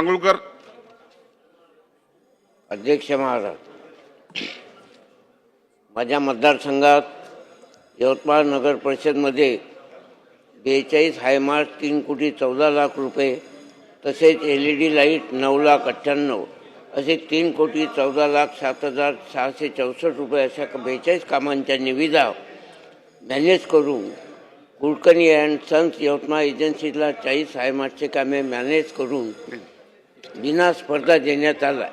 मांगुळकर अध्यक्ष महाराज माझ्या मतदारसंघात यवतमाळ नगर परिषदमध्ये बेचाळीस हायमार्क तीन कोटी चौदा लाख रुपये तसेच एल ई डी लाइट नऊ लाख अठ्ठ्याण्णव असे तीन कोटी चौदा लाख सात हजार सहाशे चौसष्ट रुपये अशा बेचाळीस कामांच्या निविदा मॅनेज करून कुलकर्णी अँड सन्स यवतमाळ एजन्सीला चाळीस हायमार्कचे कामे मॅनेज करून विना स्पर्धा देण्यात आला.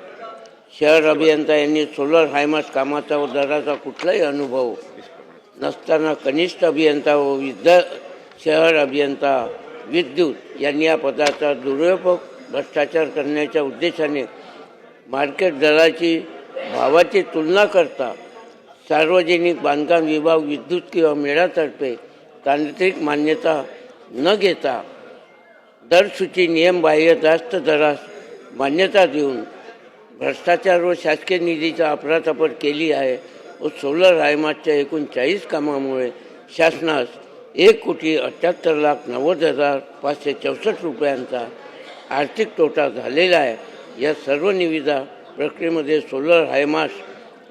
शहर अभियंता यांनी सोलर हायमास कामाचा व दराचा कुठलाही अनुभव नसताना कनिष्ठ अभियंता व विद्या शहर अभियंता विद्युत यांनी या पदाचा दुरुपयोग भ्रष्टाचार करण्याच्या उद्देशाने मार्केट दराची भावाची तुलना करता सार्वजनिक बांधकाम विभाग विद्युत किंवा मेळातर्फे तांत्रिक मान्यता न घेता दरसूची नियमबाह्य जास्त दरास मान्यता देऊन भ्रष्टाचार व शासकीय निधीचा अपरातापट केली आहे. व सोलर हायमासच्या एकूण चाळीस कामामुळे शासनास एक कोटी अठ्ठ्याहत्तर लाख नव्वद हजार पाचशे चौसष्ट रुपयांचा आर्थिक तोटा झालेला आहे. या सर्व निविदा प्रक्रियेमध्ये सोलर हायमास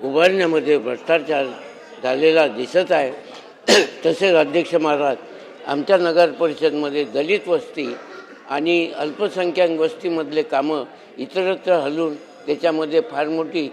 उभारण्यामध्ये भ्रष्टाचार झालेला दिसत आहे. तसेच अध्यक्ष महाराज आमच्या नगर परिषदमध्ये दलित वस्ती आणि अल्पसंख्याक वस्तीमधले कामं इतरत्र हलवून त्याच्यामध्ये फार मोठी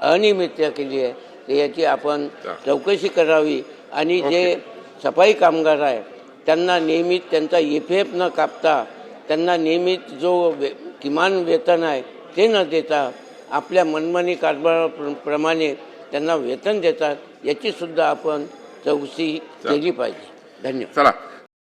अनियमितता केली आहे. तर याची आपण चौकशी करावी. आणि जे सफाई कामगार आहे त्यांना नियमित त्यांचा एफ एफ न कापता त्यांना नियमित जो वे किमान वेतन आहे ते न देता आपल्या मनमानी कारभाराप्रमाणे त्यांना वेतन देतात याची सुद्धा आपण चौकशी केली पाहिजे. धन्यवाद. चला.